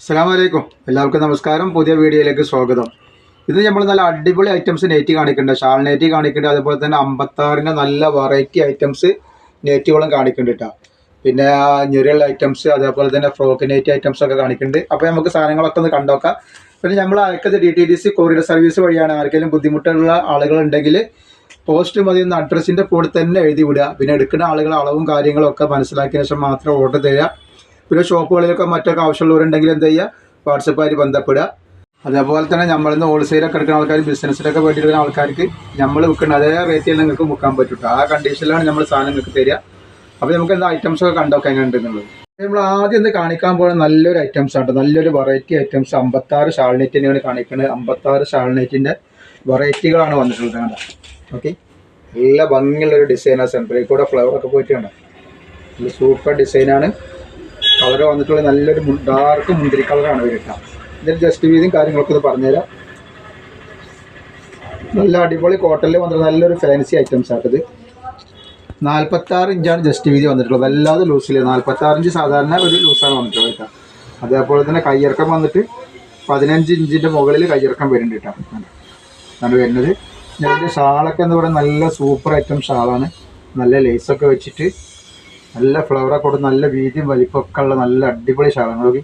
അസ്സലാമലൈക്കും. എല്ലാവർക്കും നമസ്കാരം. പുതിയ വീഡിയോയിലേക്ക് സ്വാഗതം. ഇത് നമ്മൾ നല്ല അടിപൊളി ഐറ്റംസ് നെറ്റ് കാണിക്കുന്നുണ്ട്. ഷാൾ നെറ്റ് കാണിക്കുന്നുണ്ട്. അതുപോലെ തന്നെ അമ്പത്താറിന്റെ നല്ല വെറൈറ്റി ഐറ്റംസ് നെറ്റുകളും കാണിക്കുന്നുണ്ട് പിന്നെ ഞെറിയുള്ള ഐറ്റംസ് അതേപോലെ തന്നെ ഫ്രോക്ക് നെറ്റ് ഐറ്റംസ് ഒക്കെ കാണിക്കുന്നുണ്ട്. അപ്പോൾ നമുക്ക് സാധനങ്ങളൊക്കെ ഒന്ന് കണ്ടോക്കാം പിന്നെ നമ്മൾ അയക്കത് D T D C courier service വഴിയാണ്. ആർക്കെങ്കിലും ബുദ്ധിമുട്ടുള്ള ആളുകളുണ്ടെങ്കിൽ പോസ്റ്റ് മതി എന്ന അഡ്രസ്സിന്റെ കൂടെ തന്നെ എഴുതി വിടുക. പിന്നെ എടുക്കുന്ന ആളുകൾ അളവും കാര്യങ്ങളൊക്കെ മനസ്സിലാക്കിയ ശേഷം മാത്രം ഓർഡർ തരിക. പിന്നെ ഷോപ്പുകളിലൊക്കെ മറ്റൊക്കെ ആവശ്യമുള്ളവരുണ്ടെങ്കിൽ എന്ത് ചെയ്യുക? വാട്സപ്പായിട്ട് ബന്ധപ്പെടുക. അതേപോലെ തന്നെ നമ്മളിന്ന് ഹോൾസെയിലൊക്കെ എടുക്കുന്ന ആൾക്കാർ ബിസിനസ്സിലൊക്കെ വരുന്ന ആൾക്കാർക്ക് നമ്മൾ വിൽക്കുന്ന അതേ റേറ്റിൽ നിങ്ങൾക്ക് വിൽക്കാൻ പറ്റൂട്ടോ. ആ കണ്ടീഷനിലാണ് നമ്മൾ സാധനം നിങ്ങൾക്ക് തരിക. അപ്പോൾ നമുക്ക് എന്താ ഐറ്റംസ് ഒക്കെ കണ്ടൊക്കെ എങ്ങനെ നമ്മൾ ആദ്യം ഒന്ന് കാണിക്കാൻ പോകുന്ന നല്ലൊരു ഐറ്റംസ് ആണ് നല്ലൊരു വെറൈറ്റി ഐറ്റംസ് അമ്പത്താറ് ഷാൾനെറ്റിനെയാണ് കാണിക്കുന്നത് അമ്പത്താറ് ഷാൾനെറ്റിന്റെ വെറൈറ്റികളാണ് വന്നിട്ടുള്ളത് കണ്ടോ? ഓക്കെ നല്ല ഭംഗിയുള്ളൊരു ഡിസൈനാണ് സെൻട്രൽ കൂടെ ഫ്ലവർ ഒക്കെ പോയിട്ട് കണ്ടോ? നല്ല സൂപ്പർ ഡിസൈനാണ് കളർ വന്നിട്ടുള്ള നല്ലൊരു ഡാർക്ക് മുന്തിരി കളറാണ് വരിക ഇതിൽ ജസ്റ്റ് വീതിയും കാര്യങ്ങളൊക്കെ ഇത് പറഞ്ഞുതരാം. നല്ല അടിപൊളി കോട്ടണിൽ വന്നിട്ട് നല്ലൊരു ഫാൻസി ഐറ്റംസ് ആട്ടത് നാൽപ്പത്താറ് ഇഞ്ചാണ് ജസ്റ്റ് വീതി വന്നിട്ടുള്ളത്. അല്ലാതെ ലൂസില്ല നാൽപ്പത്താറ് ഇഞ്ച് സാധാരണ ഒരു ലൂസാണ് വന്നിട്ടുള്ളത് കേട്ടോ. അതേപോലെ തന്നെ കയ്യിറക്കം വന്നിട്ട് പതിനഞ്ച് ഇഞ്ചിന്റെ മുകളിൽ കയ്യിറക്കം വരുന്നുണ്ട് കേട്ടോ. ആണ് വരുന്നത്. ഇതിന്റെ ഷാളൊക്കെ എന്ന് പറയുന്നത് നല്ല സൂപ്പർ ഐറ്റം ഷാളാണ്. നല്ല ലേസൊക്കെ വെച്ചിട്ട് നല്ല ഫ്ലവറൊക്കെ കൊടുത്ത് നല്ല വീതിയും വലിപ്പമൊക്കെ ഉള്ള നല്ല അടിപൊളി ശാളങ്ങളൊക്കെ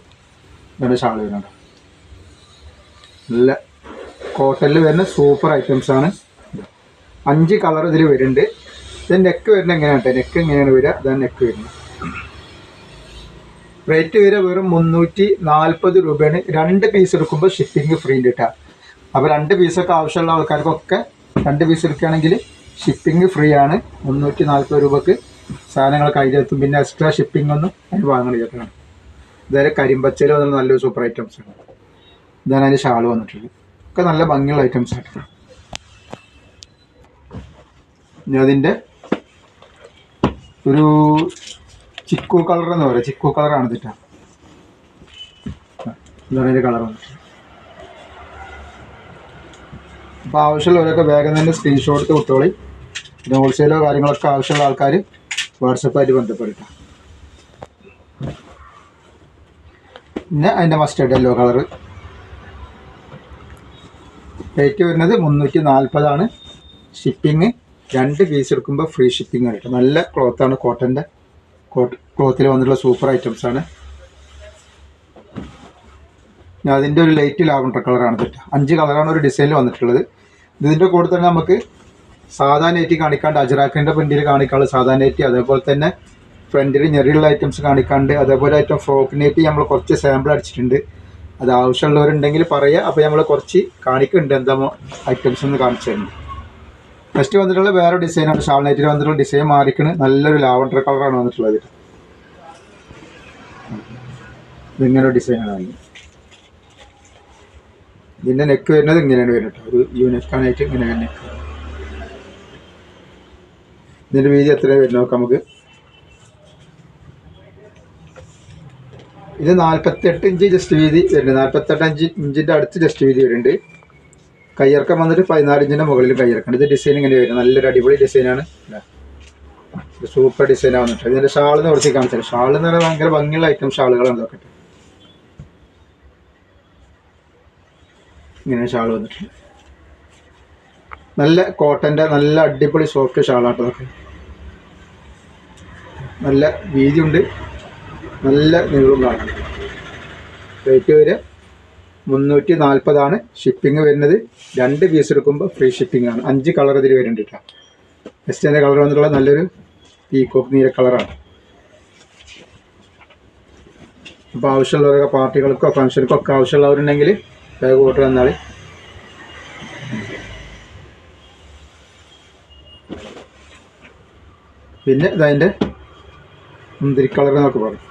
നോക്കി. ശാള വരുന്നുണ്ട്. നല്ല കോട്ടണിൽ വരുന്ന സൂപ്പർ ഐറ്റംസ് ആണ്. അഞ്ച് കളർ ഇതിൽ വരുന്നുണ്ട്. ഇത് നെക്ക് വരുന്നത് എങ്ങനെയാണ് നെക്ക് എങ്ങനെയാണ് വരിക? ഇതാണ് നെക്ക് വരുന്നത്. റേറ്റ് വരിക വെറും മുന്നൂറ്റി നാൽപ്പത് രൂപയാണ്. രണ്ട് പീസ് എടുക്കുമ്പോൾ ഷിപ്പിംഗ് ഫ്രീ ഉണ്ട് കേട്ടോ അപ്പോൾ രണ്ട് പീസൊക്കെ ആവശ്യമുള്ള ആൾക്കാർക്കൊക്കെ രണ്ട് പീസ് എടുക്കുകയാണെങ്കിൽ ഷിപ്പിംഗ് ഫ്രീ ആണ്. മുന്നൂറ്റി നാൽപ്പത് രൂപക്ക്. സാധനങ്ങൾ അതിലെത്തും പിന്നെ എക്സ്ട്രാ ഷിപ്പിംഗ് ഒന്നും അതിന് വാങ്ങണം ചേർക്കണം ഇതുവരെ കരിമ്പച്ചലും വന്ന നല്ലൊരു സൂപ്പർ ഐറ്റംസ് ആണ്. ഇതാണ് അതിന്റെ ഷാൾ വന്നിട്ടുള്ളത്. ഒക്കെ നല്ല ഭംഗിയുള്ള ഐറ്റംസ് ആണ് ഇനി അതിന്റെ ഒരു ചിക്കു കളർ എന്ന് പറയാം. ചിക്കു കളറാണ് തെറ്റാ ഇതാണ് അതിന്റെ കളർ വന്നിട്ട് അപ്പോൾ ആവശ്യമുള്ളവരൊക്കെ വേഗം തന്നെ സ്ക്രീൻഷോട്ട് എടുത്ത് വിട്ടോളി. പിന്നെ ഹോൾസെയിലോ കാര്യങ്ങളൊക്കെ ആവശ്യമുള്ള ആൾക്കാർ വാട്സപ്പായിട്ട് ബന്ധപ്പെടുക പിന്നെ അതിന്റെ മസ്റ്റേഡ് യെല്ലോ കളറ് റേറ്റ് വരുന്നത് മുന്നൂറ്റി നാൽപ്പതാണ് ഷിപ്പിങ് രണ്ട് പീസ് എടുക്കുമ്പോൾ ഫ്രീ ഷിപ്പിംഗ് ആണ് നല്ല ക്ലോത്താണ് കോട്ടന്റെ കോട്ട് ക്ലോത്തിൽ വന്നിട്ടുള്ള സൂപ്പർ ഐറ്റംസ് ആണ്. അതിന്റെ ഒരു ലൈറ്റ് ലാവണ്ടർ കളറാണ് കേട്ടോ. അഞ്ച് കളറാണ് ഒരു ഡിസൈനിൽ വന്നിട്ടുള്ളത്. ഇതിന്റെ കൂടെ തന്നെ നമുക്ക് സാധാ നെറ്റ് കാണിക്കാണ്ട് അജറാക്കിന്റെ പ്രിന്റിൽ കാണിക്കാനുള്ള സാധാ അതേപോലെ തന്നെ ഫ്രണ്ടിൽ ഞെറിയുള്ള ഐറ്റംസ് കാണിക്കാണ്ട് അതേപോലെ ഐറ്റം ഫ്രോക്ക് നമ്മൾ കുറച്ച് സാമ്പിൾ അടിച്ചിട്ടുണ്ട്. അത് ആവശ്യമുള്ളവരുണ്ടെങ്കിൽ പറയുക അപ്പോൾ നമ്മൾ കുറച്ച് കാണിക്കുന്നുണ്ട് എന്താ ഐറ്റംസ് ഒന്ന് കാണിച്ചു തരുന്നത്. നെക്സ്റ്റ് വന്നിട്ടുള്ള വേറെ ഡിസൈനാണ് ഷാൾ നൈറ്റിൽ വന്നിട്ടുള്ള ഡിസൈൻ മാറിക്കണ്. നല്ലൊരു ലാവണ്ടർ കളറാണ് വന്നിട്ടുള്ളത്. ഇതിങ്ങനെ ഡിസൈനാണ് വന്നത് ഇതിന്റെ നെക്ക് വരുന്നത് ഇങ്ങനെയാണ് വരുന്നത്. ഒരു യൂണിക്കാനായിട്ട് ഇങ്ങനെ നെക്ക് ഇതിന്റെ വീതി എത്രയാണ് വരുന്നത് നോക്കാം നമുക്ക്. ഇത് നാൽപ്പത്തെട്ട് ഇഞ്ച് ജസ്റ്റ് വീതി വരുന്നുണ്ട്. നാൽപ്പത്തെട്ട് അഞ്ച് ഇഞ്ചിന്റെ അടുത്ത് ജസ്റ്റ് വീതി വരുന്നുണ്ട്. കയ്യിറക്കം വന്നിട്ട് പതിനാല് ഇഞ്ചിന്റെ മുകളിൽ കയ്യിറക്കണം ഇത് ഡിസൈൻ ഇങ്ങനെ വരും നല്ലൊരു അടിപൊളി ഡിസൈനാണ് സൂപ്പർ ഡിസൈനാണ് വന്നിട്ട് ഇതിന്റെ നിന്ന് കുറച്ച് കാണിച്ചാൽ ഷാൾ എന്ന് പറയുന്നത് ഭയങ്കര ഭംഗിയുള്ള ഐറ്റം ഷാളുകളാണ് നോക്കട്ടെ ഇങ്ങനെ ഷാൾ വന്നിട്ടുണ്ട്. നല്ല കോട്ടന്റെ നല്ല അടിപൊളി സോഫ്റ്റ് ഷാളാട്ടോ അതൊക്കെ. നല്ല വീതിയുണ്ട്. നല്ല നീളവും കാണാം. റേറ്റ് വരെ മുന്നൂറ്റി നാൽപ്പതാണ് ഷിപ്പിംഗ് വരുന്നത് രണ്ട് പീസ് എടുക്കുമ്പോൾ ഫ്രീ ഷിപ്പിംഗ് ആണ്. അഞ്ച് കളർ ഇതിൽ വരുന്നുണ്ട് കേട്ടോ നെക്സ്റ്റ് കളർ വന്നിട്ടുള്ള നല്ലൊരു പീക്കോക്ക് നീല കളറാണ് അപ്പോൾ ആവശ്യമുള്ളവരൊക്കെ പാർട്ടികൾക്കോ ഫംഗ്ഷനുക്കോ ഒക്കെ ആവശ്യമുള്ളവരുണ്ടെങ്കിൽ വേഗം ഓർഡർ തന്നാൽ പിന്നെ ഇതതിന്റെ മുന്തിരി കളർ എന്നൊക്കെ പറയും.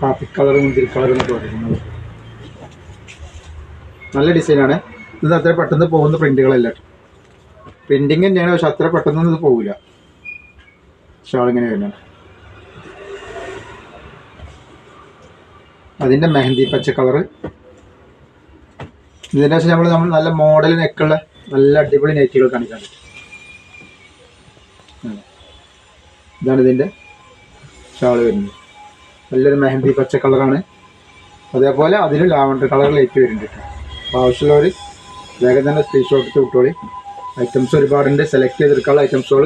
കാപ്പി കളർ മുന്തിരി കളർ എന്നൊക്കെ പറയുന്നത് നല്ല ഡിസൈനാണ് ഇത് അത്ര പെട്ടെന്ന് പോകുന്ന പ്രിന്റുകളല്ല പ്രിന്റിങ് തന്നെയാണ് പക്ഷെ അത്ര പെട്ടെന്ന് ഇത് പോകില്ല ഷാൾ ഇങ്ങനെ വരുന്നത് അതിന്റെ മെഹന്തി പച്ച കളറ് ഇതിന്റെ ശേഷം നമ്മൾ നമ്മൾ നല്ല മോഡൽ നെക്കുള്ള നല്ല അടിപൊളി നെറ്റുകൾ കാണിക്കാൻ പറ്റും. ഇതാണ് ഇതിന്റെ ഷാൾ വരുന്നത്. നല്ലൊരു മെഹന്തി പച്ച കളറാണ് അതേപോലെ അതിൽ ലാവണ്ടർ കളർ ലൈറ്റ് വരുന്നുണ്ട് കേട്ടോ. അപ്പോൾ ആവശ്യമുള്ളവർ വേഗം തന്നെ സ്ക്രീൻഷോട്ട് എടുത്ത് വിട്ടോളി. ഐറ്റംസ് ഒരുപാടുണ്ട്. സെലക്ട് ചെയ്തെടുക്കാനുള്ള ഐറ്റംസുകൾ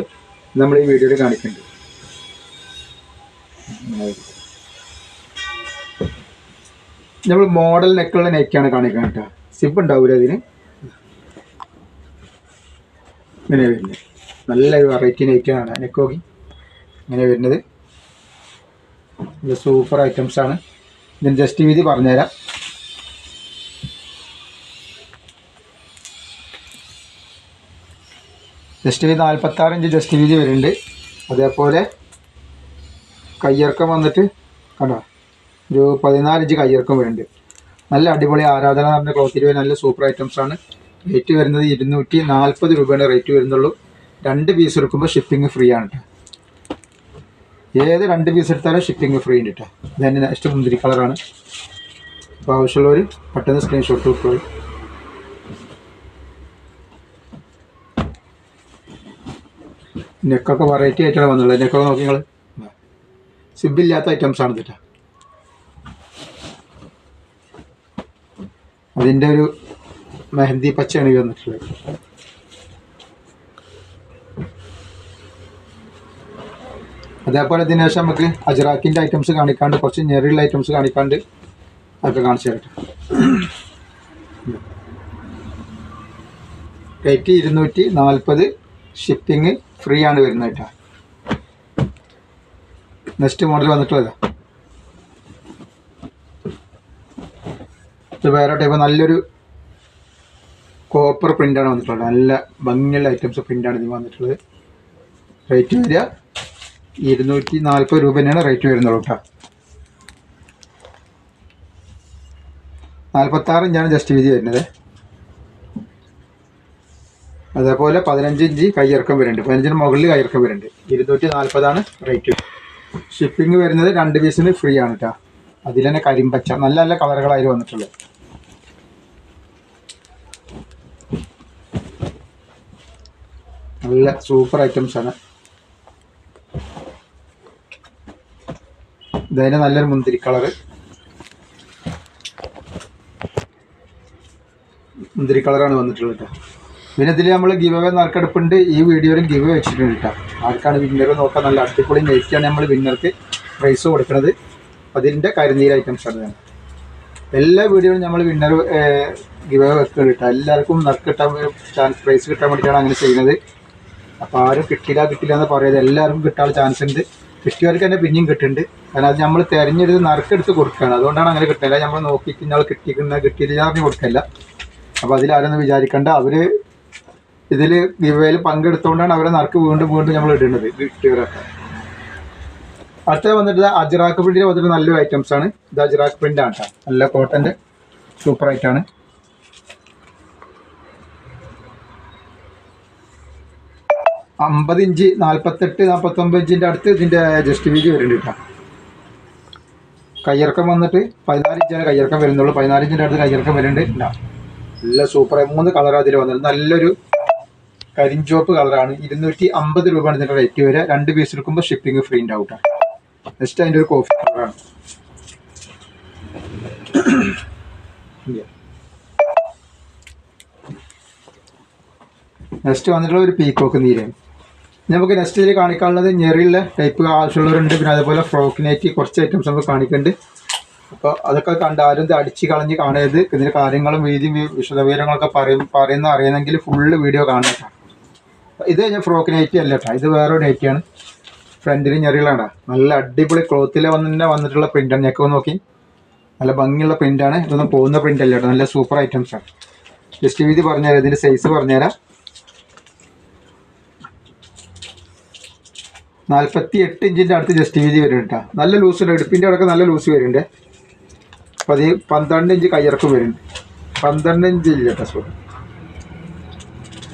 നമ്മൾ ഈ വീഡിയോയിൽ കാണിക്കുന്നുണ്ട്. നമ്മൾ മോഡൽ നെക്കുള്ള നെക്കാണ് കാണിക്കാൻ കേട്ടോ. സിബ് ഉണ്ടാവില്ല അതിന്? ഇങ്ങനെ വരുന്നത്. നല്ലൊരു വെറൈറ്റി നെക്കാണ് നെക്ക് നോക്കി. ഇങ്ങനെ വരുന്നത്. ഇത് സൂപ്പർ ഐറ്റംസ് ആണ്. ഇതിന് ജസ്റ്റ് വീതി പറഞ്ഞുതരാം. ജസ്റ്റ് വീതി നാൽപ്പത്താറ് ഇഞ്ച് ജസ്റ്റ് വീതി വരുന്നുണ്ട്. അതേപോലെ കയ്യിറക്കം വന്നിട്ട് കണ്ടോ? ഒരു പതിനാല് ഇഞ്ച് കയ്യിറക്കം വരുന്നുണ്ട്. നല്ല അടിപൊളി ആരാധന പറഞ്ഞ ക്ലോത്തിൽ നല്ല സൂപ്പർ ഐറ്റംസ് ആണ്. റേറ്റ് വരുന്നത് ഇരുന്നൂറ്റി നാൽപ്പത് രൂപയാണ് റേറ്റ് വരുന്നുള്ളൂ. രണ്ട് പീസ് എടുക്കുമ്പോൾ ഷിപ്പിംഗ് ഫ്രീ ആണ് കേട്ടോ ഏത് രണ്ട് പീസ് എടുത്താലും ഷിപ്പിംഗ് ഫ്രീ ഉണ്ട് കേട്ടോ ഇതന്നെ നെക്സ്റ്റ് മുന്തിരി കളറാണ് അപ്പോൾ ആവശ്യമുള്ളവർ പെട്ടെന്ന് സ്ക്രീൻഷോട്ട് കിട്ടുള്ളൂ നെക്കൊക്കെ വെറൈറ്റി ആയിട്ടാണ് വന്നുള്ളത് നെക്കൊക്കെ നോക്കി നിങ്ങൾ സിബില്ലാത്ത ഐറ്റംസ് ആണ് കേട്ടോ അതിന്റെ ഒരു മെഹന്തി പച്ചയാണ് വന്നിട്ടുള്ളത്. അതേപോലെ ഇതിന് ശേഷം നമുക്ക് അജറാക്കിന്റെ ഐറ്റംസ് കാണിക്കാണ്ട് കുറച്ച് ഞെറിയുള്ള ഐറ്റംസ് കാണിക്കാണ്ട് അതൊക്കെ കാണിച്ചു തരട്ടെ. റേറ്റ് ഇരുന്നൂറ്റി നാൽപ്പത് ഷിപ്പിംഗ് ഫ്രീ ആണ് വരുന്നത് കേട്ടോ. നെക്സ്റ്റ് മോഡൽ വന്നിട്ടുള്ളതാ. ഇത് വേറെ ടൈപ്പ് നല്ലൊരു കോപ്പർ പ്രിന്റാണ് വന്നിട്ടുള്ളത്. നല്ല ഭംഗിയുള്ള ഐറ്റംസ് പ്രിന്റാണ് ഇതിന് വന്നിട്ടുള്ളത്. റേറ്റ് വരിക. ഇരുന്നൂറ്റി നാൽപ്പത് രൂപ തന്നെയാണ് റേറ്റ് വരുന്നുള്ളൂ കേട്ടോ നാൽപ്പത്താറ് ഇഞ്ചാണ് ജസ്റ്റ് വീതി വരുന്നത്. അതേപോലെ പതിനഞ്ച് ഇഞ്ച് കയ്യിറക്കം വരുന്നുണ്ട്. പതിനഞ്ചിന് മുകളിൽ കയ്യിറക്കം വരുന്നുണ്ട്. ഇരുന്നൂറ്റി നാൽപ്പതാണ് റേറ്റ് ഷിപ്പിംഗ് വരുന്നത് രണ്ട് പീസിന് ഫ്രീ ആണ് കേട്ടോ അതിൽ തന്നെ കരിമ്പച്ച നല്ല നല്ല കളറുകളായി വന്നിട്ടുള്ളത്. നല്ല സൂപ്പർ ഐറ്റംസ് ആണ്. ഇതതിന് നല്ലൊരു മുന്തിരി കളറ്. മുന്തിരി കളറാണ് വന്നിട്ടുള്ളത് കേട്ടോ പിന്നെ ഇതിൽ നമ്മൾ ഗിവ് അവേ നറുക്കെടുപ്പുണ്ട് ഈ വീഡിയോയിലും ഗിവ് വെച്ചിട്ടുണ്ട് കേട്ടോ ആർക്കാണ് വിന്നർ നോക്കാൻ നല്ല അടിപൊളി നെയ്ക്കാണ് നമ്മൾ വിന്നർക്ക് പ്രൈസ് കൊടുക്കുന്നത് അതിന്റെ കരിനീര് ഐറ്റംസാണ് ഞാൻ എല്ലാ വീഡിയോയിലും നമ്മൾ വിന്നർ ഗിവ് അവേ വെക്കുന്നത് കേട്ടോ എല്ലാവർക്കും നറുക്ക് കിട്ടാൻ ചാൻസ് പ്രൈസ് കിട്ടാൻ വേണ്ടിയിട്ടാണ് അങ്ങനെ ചെയ്യുന്നത്. അപ്പോൾ ആരും കിട്ടില്ല കിട്ടില്ല എന്ന് പറയുന്നത് എല്ലാവർക്കും കിട്ടാനുള്ള ചാൻസ് ഉണ്ട്. കിട്ടിയവർക്ക് തന്നെ പിന്നെയും കിട്ടുന്നുണ്ട് കാരണം അത് നമ്മൾ തിരഞ്ഞെടുത്ത് നറുക്കെടുത്ത് കൊടുക്കുകയാണ് അതുകൊണ്ടാണ് അങ്ങനെ കിട്ടില്ല നമ്മൾ നോക്കിയിട്ട് ഇന്നാൾ കിട്ടിക്കുന്ന കിട്ടിയില്ല പറഞ്ഞ് കൊടുക്കില്ല. അപ്പോൾ അതിലാരൊന്നും വിചാരിക്കേണ്ട. അവർ ഇതിൽ ഗിവയിൽ പങ്കെടുത്തുകൊണ്ടാണ് അവരെ നറുക്ക് വീണ്ടും വീണ്ടും നമ്മൾ ഇടുന്നത് കിട്ടിയവരൊക്കെ അടുത്ത വന്നിട്ട് അജറാക്ക് പ്രിന്റിൽ വന്നിട്ട് നല്ലൊരു ഐറ്റംസ് ആണ്. ഇത് അജറാക്ക് പ്രിന്റ് ആണ് കേട്ടോ നല്ല കോട്ടന്റെ സൂപ്പർ ആയിട്ടാണ് അമ്പത് ഇഞ്ച് നാൽപ്പത്തെട്ട് നാൽപ്പത്തൊമ്പത് ഇഞ്ചിന്റെ അടുത്ത് ഇതിന്റെ ജസ്റ്റ് വീതി വരുന്നുണ്ട് കേട്ടോ. കയ്യിറക്കം വന്നിട്ട് പതിനാല് ഇഞ്ചാണ് കയ്യിറക്കം വരുന്നുള്ളൂ. പതിനാല് ഇഞ്ചിന്റെ അടുത്ത് കയ്യിറക്കം വരുന്നുണ്ട്. നല്ല സൂപ്പർ മൂന്ന് കളർ അതിൽ വന്നത് നല്ലൊരു കരിഞ്ചോപ്പ് കളറാണ് ഇരുന്നൂറ്റി അമ്പത് രൂപയാണ് ഇതിന്റെ റേറ്റ് വരെ രണ്ട് പീസ് എടുക്കുമ്പോൾ ഷിപ്പിംഗ് ഫ്രീ ഉണ്ട് കേട്ടോ. നെക്സ്റ്റ് അതിന്റെ ഒരു കോഫി കളറാണ് നെക്സ്റ്റ് വന്നിട്ടുള്ള ഒരു പീക്കോക്ക് നീരാണ് നമുക്ക് നെക്സ്റ്റ് ഇതിൽ കാണിക്കാനുള്ളത് ഞെറിയുള്ള ടൈപ്പ് ആവശ്യമുള്ളവരുണ്ട്. പിന്നെ അതുപോലെ ഫ്രോക്കിനേറ്റ് കുറച്ച് ഐറ്റംസ് നമുക്ക് കാണിക്കുന്നുണ്ട്. അപ്പോൾ അതൊക്കെ കണ്ട് ആരും അടിച്ച് കളഞ്ഞ് കാണരുത്. ഇതിന്റെ കാര്യങ്ങളും വീതിയും വി- വിശദവിവരങ്ങളൊക്കെ പറയും പറയുന്ന അറിയണമെങ്കിൽ ഫുള്ള് വീഡിയോ അപ്പൊ ഇത് ഞാൻ ഫ്രോക്ക് നൈറ്റി അല്ല കേട്ടോ. ഇത് വേറൊരു നൈറ്റിയാണ് ഫ്രണ്ടിൽ ഞെറികളാണ് നല്ല അടിപൊളി ക്ലോത്തിൽ വന്നെ വന്നിട്ടുള്ള പ്രിന്റാണ് ഞെക്കെ നോക്കി. നല്ല ഭംഗിയുള്ള പ്രിന്റാണ് ഇതൊന്നും പോകുന്ന പ്രിന്റ് അല്ല കേട്ടോ. നല്ല സൂപ്പർ ഐറ്റംസ് ആണ്. ജസ്റ്റ് വീതി പറഞ്ഞുതരാം. ഇതിന്റെ സൈസ് പറഞ്ഞുതരാം. നാൽപ്പത്തി എട്ട് ഇഞ്ചിന്റെ അടുത്ത് ജസ്റ്റ് വീതി വരുന്നുണ്ട് കേട്ടോ നല്ല ഉണ്ട്. ഇടുപ്പിന്റെ അടക്കം നല്ല ലൂസ് വരുന്നുണ്ട്. അപ്പോൾ അത് പന്ത്രണ്ട് ഇഞ്ച് കയ്യിറക്കം വരുന്നുണ്ട്. പന്ത്രണ്ട് ഇഞ്ച് ഇല്ല കേട്ടോ സോറി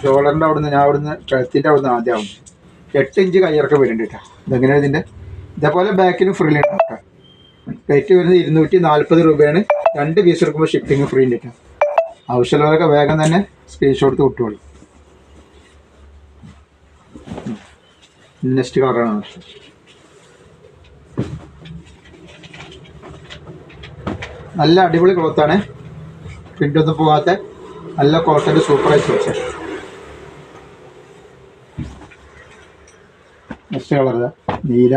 ഷോളറിന്റെ അവിടുന്ന് ഞാൻ അവിടുന്ന് കഴുത്തിന്റെ അവിടുന്ന് ആദ്യം ആവും. എട്ട് ഇഞ്ച് കയ്യിറക്കം വരുന്നുണ്ട് കേട്ടോ ഇതെങ്ങനെയാണ് ഇതിന്റെ ഇതേപോലെ ബാക്കിന് ഫ്രീ ഉണ്ട് കേട്ടോ റേറ്റ് വരുന്നത് ഇരുന്നൂറ്റി നാൽപ്പത് രൂപയാണ്. രണ്ട് പീസ് എടുക്കുമ്പോൾ ഷിപ്പിംഗ് ഫ്രീ ഉണ്ട് കേട്ടോ ആവശ്യമുള്ളവരൊക്കെ വേഗം തന്നെ സ്ക്രീൻഷോട്ട് വിട്ടോളി. നെക്സ്റ്റ് കളറാണ് നല്ല അടിപൊളി ക്ലോത്താണ് പിന്നൊന്നും പോകാത്ത നല്ല കോട്ടന്റെ സൂപ്പർ ഐറ്റംസ് നെക്സ്റ്റ് കളർ നീല.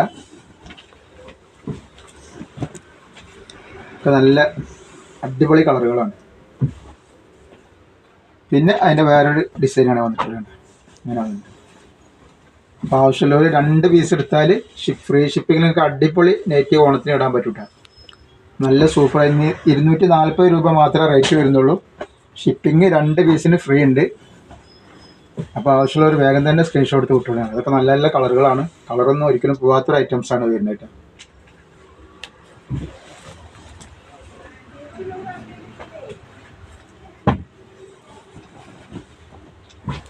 ഒക്കെ നല്ല അടിപൊളി കളറുകളാണ് പിന്നെ അതിന്റെ വേറൊരു ഡിസൈനാണ് വന്നിട്ടുള്ളത്. അങ്ങനെ വന്നിട്ടുണ്ട് അപ്പോൾ ആവശ്യമുള്ളവർ രണ്ട് പീസ് എടുത്താൽ ഫ്രീ നിങ്ങൾക്ക് അടിപൊളി നെറ്റീവ് ഓണത്തിന് ഇടാൻ പറ്റൂട്ടാ. നല്ല സൂപ്പർ ഇരുന്നൂറ്റി നാൽപ്പത് രൂപ മാത്രമേ റേറ്റ് വരുന്നുള്ളൂ. ഷിപ്പിംഗ് രണ്ട് പീസിന് ഫ്രീ ഉണ്ട്. അപ്പോൾ ആവശ്യമുള്ളവർ വേഗം തന്നെ സ്ക്രീൻഷോട്ട് എടുത്ത് വിട്ടുകൊള്ളാണ് അതൊക്കെ നല്ല നല്ല കളറുകളാണ്. കളറൊന്നും ഒരിക്കലും പോകാത്തൊരു ഐറ്റംസ് ആണ് വരുന്നത്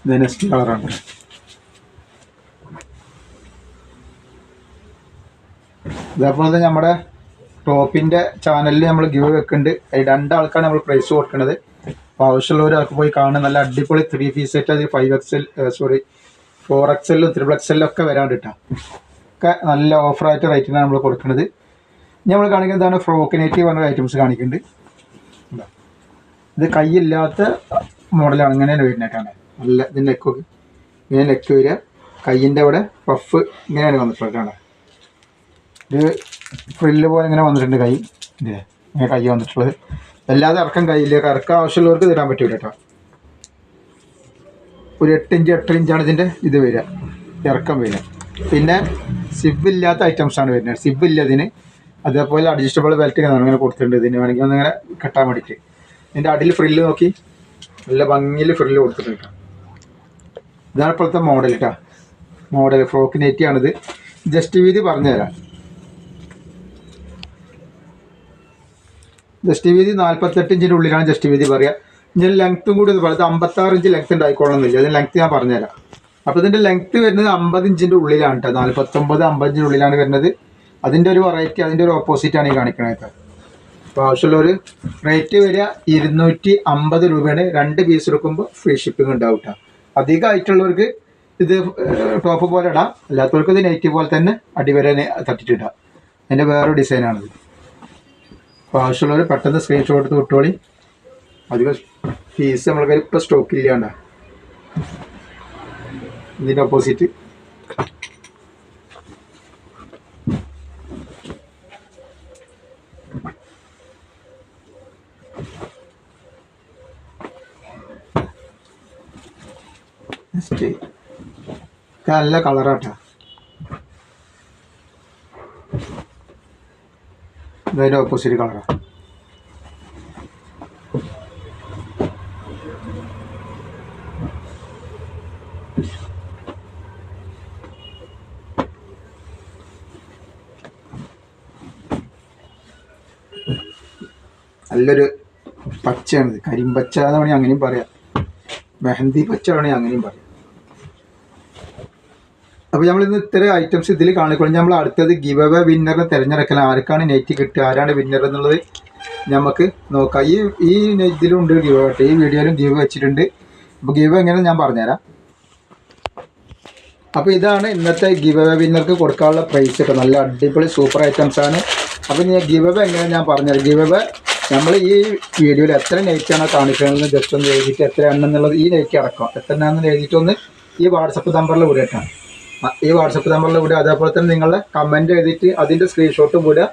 ഇത് നെക്സ്റ്റ് കളറാണ്. ഇതേപോലെ തന്നെ നമ്മുടെ ടോപ്പിന്റെ ചാനലിൽ നമ്മൾ ഗിവ് വെക്കുന്നുണ്ട് അതിൽ രണ്ടാൾക്കാണ് നമ്മൾ പ്രൈസ് കൊടുക്കുന്നത് അപ്പോൾ ആവശ്യമുള്ളവർ അവർക്ക് പോയി കാണുക. നല്ല അടിപൊളി ത്രീ പീസ് സെറ്റ് അത് five X L sorry four X എല്ലും ത്രിബിൾ എക്സ് എല്ലും ഒക്കെ വരാണ്ട് ഒക്കെ നല്ല ഓഫറായിട്ട് റേറ്റിനാണ് നമ്മൾ കൊടുക്കുന്നത് നമ്മൾ കാണിക്കുന്നതാണ് ഫ്രോക്കിനേറ്റീവ് നെറ്റ് പറഞ്ഞ ഐറ്റംസ് കാണിക്കുന്നുണ്ട് ഇതാ. കൈയില്ലാത്ത മോഡലാണ് ഇങ്ങനെ വരുന്നേക്കാണ് നല്ല ഇതിന്റെ നെക്കൊക്കെ ഇങ്ങനെ നെക്ക് വരിക. കയ്യിന്റെ അവിടെ പഫ് ഇങ്ങനെയാണ് വന്നിട്ടുള്ളത് കാണാം ഇത് ഫ്രില്ല് പോലെ ഇങ്ങനെ വന്നിട്ടുണ്ട് കൈ. ഇതേ ഇങ്ങനെ കൈ വന്നിട്ടുള്ളത്. അല്ലാതെ ഇറക്കം കയ്യിലേക്ക് ഇറക്കം ആവശ്യമുള്ളവർക്ക് തരാൻ പറ്റൂല കേട്ടോ. ഒരു എട്ട് ഇഞ്ച് എട്ടര ഇഞ്ചാണ് ഇതിന്റെ ഇത് വരിക. ഇറക്കം വരിക. പിന്നെ സിബ് ഇല്ലാത്ത ഐറ്റംസ് ആണ് വരുന്നത്. സിബ് ഇല്ല ഇതിന് അതേപോലെ അഡ്ജസ്റ്റബിൾ ബെൽറ്റ് ഇങ്ങനെ കൊടുത്തിട്ടുണ്ട്. ഇതിന് വേണമെങ്കിൽ ഒന്നിങ്ങനെ കെട്ടാൻ വേണ്ടിയിട്ട്. ഇതിന്റെ അടിയിൽ ഫ്രില്ല് നോക്കി. നല്ല ഭംഗിയിൽ ഫ്രില്ല് കൊടുത്തിട്ടുണ്ട് ഇതാണ് ഇപ്പോഴത്തെ മോഡൽ കേട്ടോ. മോഡൽ ഫ്രോക്ക് നെറ്റിയാണിത് ജസ്റ്റ് വീതി പറഞ്ഞുതരാം. ജസ്റ്റ് വീതി നാൽപ്പത്തെട്ട് ഇഞ്ചിന്റെ ഉള്ളിലാണ് ജസ്റ്റ് വീതി പറയുക ഞാൻ ലെങ്ത്തും കൂടി ഒന്ന് അമ്പത്താറ് ഇഞ്ച് ലെങ്ത് ഉണ്ടായിക്കോളണമെന്നില്ല അതിന് ലെങ്ത് ഞാൻ പറഞ്ഞുതരാം. അപ്പോൾ ഇതിന്റെ ലെങ്ത് വരുന്നത് അമ്പത് ഇഞ്ചിന്റെ ഉള്ളിലാണ് കേട്ടോ നാൽപ്പത്തൊമ്പത് അമ്പത് ഇഞ്ചിന്റെ ഉള്ളിലാണ് വരുന്നത്. അതിന്റെ ഒരു വെറൈറ്റി അതിന്റെ ഒരു ഓപ്പോസിറ്റാണ് ഈ കാണിക്കണത് അപ്പോൾ ആവശ്യമുള്ളൊരു റേറ്റ് വരിക. ഇരുന്നൂറ്റി അമ്പത് രൂപയാണ് രണ്ട് പീസ് എടുക്കുമ്പോൾ ഫ്രീ ഷിപ്പിംഗ് ഉണ്ടാവും കേട്ടോ അധികമായിട്ടുള്ളവർക്ക് ഇത് ടോപ്പ് പോലെ ഇടാം. അല്ലാത്തവർക്ക് ഇത് നെറ്റ് പോലെ തന്നെ അടിവരെ തട്ടിട്ടിടാം അതിന്റെ വേറൊരു ഡിസൈനാണിത് അപ്പോൾ ആവശ്യമുള്ളവർ പെട്ടെന്ന് സ്ക്രീൻഷോട്ട് എടുത്ത് വിട്ടോളി. അധികം ഫീസ് നമ്മളെ കയ്യിൽ ഇപ്പോൾ സ്റ്റോക്ക് ഇല്ലാണ്ട. ഇതിന്റെ ഓപ്പോസിറ്റ് നെക്സ്റ്റ് നല്ല കളറാട്ടാ ഇതിന്റെ ഓപ്പോസിറ്റ് കളറാണ് നല്ലൊരു പച്ചയാണിത്. കരിമ്പച്ച എന്ന് വേണമെങ്കിൽ അങ്ങനെയും പറയാം. മെഹന്തി പച്ച വേണമെങ്കിൽ അങ്ങനെയും പറയാം. അപ്പോൾ നമ്മൾ ഇന്ന് ഇത്തരം ഐറ്റംസ് ഇതിൽ കാണിക്കുള്ളൂ. നമ്മൾ അടുത്തത് ഗിവ് അവേ വിന്നറിനെ തിരഞ്ഞെടുക്കൽ ആർക്കാണ് നെറ്റ് കിട്ടുക? ആരാണ് വിന്നർ എന്നുള്ളത് നമുക്ക് നോക്കാം. ഈ ഈ ഇതിലുണ്ട് ഗിവ് കേട്ടോ. ഈ വീഡിയോയിലും ഗിവ് വെച്ചിട്ടുണ്ട്. അപ്പോൾ ഗിവ് എങ്ങനെ ഞാൻ പറഞ്ഞുതരാം. അപ്പോൾ ഇതാണ് ഇന്നത്തെ ഗിവ് അവേ വിന്നർക്ക് കൊടുക്കാനുള്ള പ്രൈസ് ഒക്കെ നല്ല അടിപൊളി സൂപ്പർ ഐറ്റംസ് ആണ്. അപ്പോൾ ഞാൻ ഗിവ് അവേ എങ്ങനെ ഞാൻ പറഞ്ഞുതരാം. ഗിവ് അവേ നമ്മൾ ഈ വീഡിയോയിൽ എത്ര നൈറ്റാണോ കാണിക്കുന്നത് ജസ്റ്റ് ഒന്ന് എഴുതിയിട്ട് എത്ര എണ്ണം എന്നുള്ളത് ഈ നൈറ്റ് അടക്കാം. എത്ര എണ്ണമെന്ന് എഴുതിയിട്ടൊന്ന് ഈ വാട്സപ്പ് നമ്പറിൽ വിടട്ടാണ് ഈ വാട്സപ്പ് നമ്പറിൽ വിടുക. അതേപോലെ തന്നെ നിങ്ങളുടെ കമന്റ് എഴുതിയിട്ട് അതിന്റെ സ്ക്രീൻഷോട്ടും വിടുക.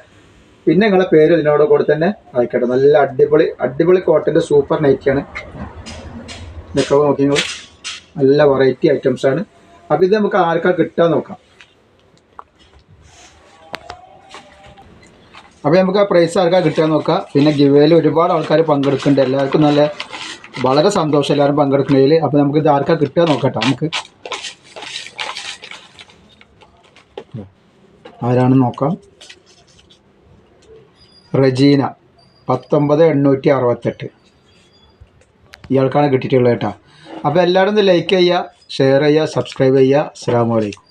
പിന്നെ നിങ്ങളുടെ പേര് ഇതിനോട് കൂടെ തന്നെ അയക്കട്ടെ. നല്ല അടിപൊളി അടിപൊളി കോട്ടന്റെ സൂപ്പർ നൈറ്റിയാണ് ഇതൊക്കെ നോക്കി നിങ്ങൾ. നല്ല വെറൈറ്റി ഐറ്റംസ് ആണ്. അപ്പോൾ ഇത് നമുക്ക് ആർക്കാ കിട്ടാൻ നോക്കാം. അപ്പോൾ നമുക്ക് ആ പ്രൈസ് ആർക്കാ കിട്ടാൻ നോക്കാം. പിന്നെ ഗിവേയിൽ ഒരുപാട് ആൾക്കാർ പങ്കെടുക്കുന്നുണ്ട്. എല്ലാവർക്കും നല്ല വളരെ സന്തോഷം എല്ലാവരും പങ്കെടുക്കുന്നതിൽ. അപ്പോൾ നമുക്ക് ഇത് ആർക്കാ കിട്ടുക നോക്കട്ടെ നമുക്ക് ആരാണെന്ന് നോക്കാം. റജീന പത്തൊമ്പത് എണ്ണൂറ്റി അറുപത്തെട്ട്. ഇയാൾക്കാണ് കിട്ടിയിട്ടുള്ളത് കേട്ടോ. അപ്പോൾ എല്ലാവരും ഒന്ന് ലൈക്ക് ചെയ്യുക ഷെയർ ചെയ്യുക സബ്സ്ക്രൈബ് ചെയ്യുക. അസ്സാം വലൈക്കും